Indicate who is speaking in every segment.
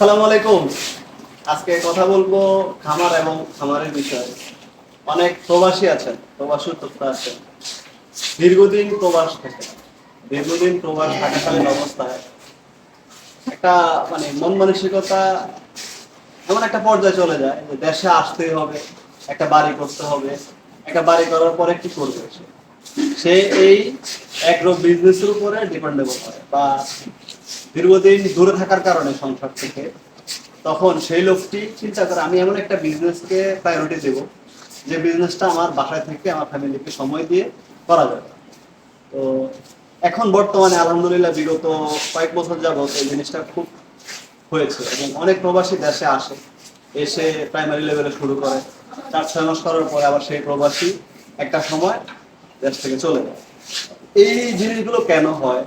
Speaker 1: আসসালামু আলাইকুম। আজকে কথা বলব খামার এবং খামারের বিষয়ে। অনেক প্রবাসী আছেন, প্রবাসী উদ্যোক্তা আছেন। দীর্ঘদিন প্রবাস থেকে, দীর্ঘদিন প্রবাস থাকাকালীন অবস্থায় একটা মানে মন মানসিকতা এমন একটা পর্যায়ে চলে যায় যে দেশে আসতেই হবে, একটা বাড়ি করতে হবে, একটা বাড়ি করার পরে কি করবে সে? সে এই অ্যাগ্রো বিজনেসের উপরে ডিপেন্ডেবল হয় বা দীর্ঘদিন দূরে থাকার কারণে সংসার থেকে, তখন সেই লোকটি চিন্তা করে, আমি এমন একটা বিজনেসকে প্রায়োরিটি দেব, যে বিজনেসটা আমার বাসায় থেকে আমার ফ্যামিলিকে সময় দিয়ে করা যাবে। তো এখন বর্তমানে আলহামদুলিল্লাহ বিগত কয়েক বছর যাবত এই জিনিসটা খুব হয়েছে এবং অনেক প্রবাসী দেশে আসে, এসে প্রাইমারি লেভেলে শুরু করে। চার, ছয় মাস করার পরে আবার সেই প্রবাসী একটা সময় দেশ থেকে চলে যায়। এই জিনিসগুলো কেন হয়?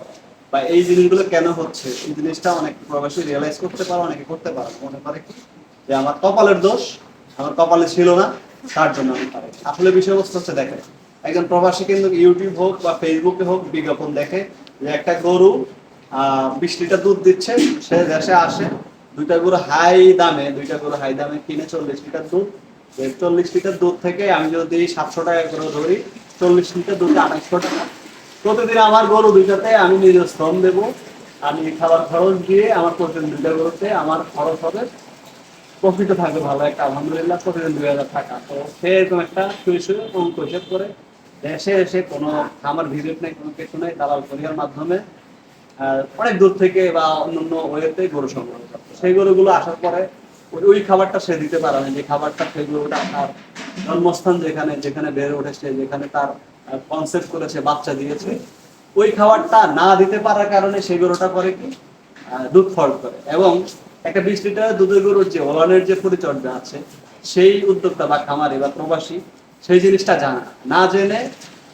Speaker 1: বা এই জিনিসগুলো কেন হচ্ছে? এই জিনিসটা অনেক প্রবাসী রিয়েলাইজ করতে পারে, অনেকে করতে পারে, মনে করে কি? যে আমার কপালের দোষ, আমার কপালে ছিল না, তার জন্য আমি পারি। আসলে বিষয়বস্তু হচ্ছে দেখে একজন প্রবাসী কিন্তু ইউটিউব হোক বা ফেসবুকে হোক বিজ্ঞাপন দেখে যে একটা গরু বিশ লিটার দুধ দিচ্ছে, সে দেশে আসে, দুইটা গরু হাই দামে, দুইটা গরু হাই দামে কিনে চল্লিশ লিটার দুধ। চল্লিশ লিটার দুধ থেকে আমি যদি সাতশো টাকা করে ধরি, চল্লিশ লিটার দুধে আঠাশশো টাকা। প্রতিদিন আমার গরু দুইটাতে আমি নিজের শ্রম দেব। আমি খাবার খরচ দিয়ে আমার প্রতিদিন দুইটা গরুতে আমার খরচ হবে। প্রফিটও থাকবে ভালো একটা আলহামদুলিল্লাহ, প্রতিদিন দুই হাজার টাকা। তো সে এরকম একটা শুয়ে শুয়ে অঙ্ক হিসেব করে দেশে এসে কোনো খামার ভিজিট নেই, কোনো কিছু নেই, দালাল করিয়ার মাধ্যমে অনেক দূর থেকে বা অন্যান্য ওয়েতে গরু সংগ্রহ করতো সেই গরুগুলো আসার পরে ওই- ওই খাবারটা সে দিতে পারে না। যে খাবারটা সেই গরুটা তার জন্মস্থান যেখানে যেখানে বেড়ে উঠেছে, যেখানে তার কনসেপ্ট করেছে, বাচ্চা দিয়েছে। ওই খাবারটা না দিতে পারার কারণে সেই গরুটা করে কি দুধ ফল্ট করে। এবং একটা বিশ লিটার দুধের গরুর যে ওলানের যে পরিচর্যা আছে, সেই উদ্যোক্তা বা খামারি বা প্রবাসী সেই জিনিসটা জানা না। জেনে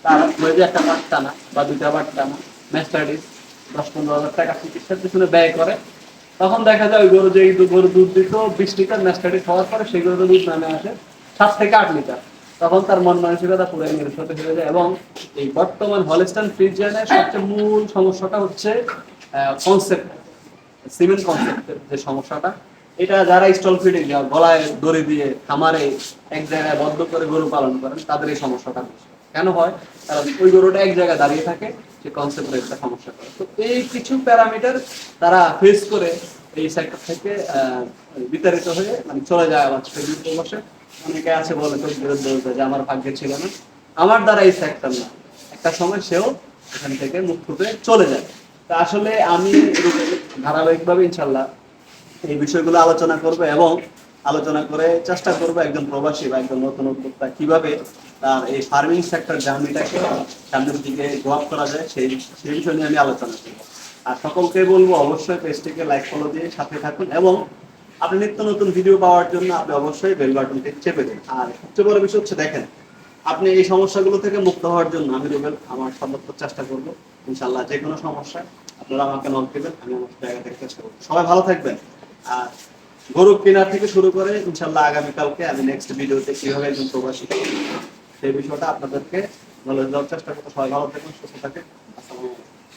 Speaker 1: তার যে একটা বাট টানা বা দুইটা বাট টানা ম্যাস্টাডিস দশ পনেরো হাজার টাকা চিকিৎসার পিছনে ব্যয় করে। তখন দেখা যায় ওই গরু যে গরু দুধ দিত, বিশ লিটার ম্যাস্টাডিস হওয়ার পরে সেই গরুর দুধ নামে আসে সাত থেকে আট লিটার। তখন তার মন মানসিকতা পুরো নিরসত হয়ে যায় এবং এই বর্তমান হলিস্টান ফ্রিজিয়ানের সবচেয়ে মূল সমস্যাটা হচ্ছে কনসেপ্ট সিমেন্ট কনসেপ্টের যে সমস্যাটা। এটা যারা স্টল ফিডিং গলায় দড়ি দিয়ে খামারে এক জায়গায় বদ্ধ করে গরু পালন করেন, তাদের এই সমস্যাটা। কেন হয়? কারণ ওই গরুটা এক জায়গায় দাঁড়িয়ে থাকে, সে কনসেপ্টের একটা সমস্যা করে। তো এই কিছু প্যারামিটার তারা ফেস করে এই সেক্টর থেকে বিতাড়িত হয়ে মানে চলে যায় আবার বসে। অনেকে আছে বলে বিরুদ্ধে বলতে যে আমার ভাগ্যে ছিল না। আমার দ্বারা এই সেক্টর না। একটা সময় সেও এখান থেকে মুখ ফুটে চলে যায়। তা আসলে আমি ধারাবাহিকভাবে ইনশাল্লাহ এই বিষয়গুলো আলোচনা করবে এবং আলোচনা করে চেষ্টা করব একজন প্রবাসী বা একজন নতুন উদ্যোক্তা কীভাবে তার এই ফার্মিং সেক্টর জার্নিটাকে সামনের দিকে গ্রো করা যায়, সেই সেই বিষয় নিয়ে আমি আলোচনা করব। আর সকলকে বলব অবশ্যই পেজটিকে লাইক ফলো দিয়ে সাথে থাকুন এবং আপনি নিত্য নতুন ভিডিও পাওয়ার জন্য আপনি অবশ্যই বেল বাটনটি চেপে দিন। আর সবচেয়ে বড় বিষয় হচ্ছে দেখেন, আপনি এই সমস্যাগুলো থেকে মুক্ত হওয়ার জন্য আমি রুবেল আমার সর্বোচ্চ চেষ্টা করব। ইনশাল্লাহ যে কোনো সমস্যা আপনারা আমাকে নক দেবেন, আমি আমার জায়গা থেকে চেষ্টা করব। সবাই ভালো থাকবেন। আর গরু কেনার থেকে শুরু করে ইনশাল্লাহ আগামীকালকে আমি নেক্সট ভিডিওতে কীভাবে একজন প্রবাসী সেই বিষয়টা আপনাদেরকে নলেজ দেওয়ার চেষ্টা করব। সবাই ভালো থাকবেন, সুস্থ থাকেন আসসালামু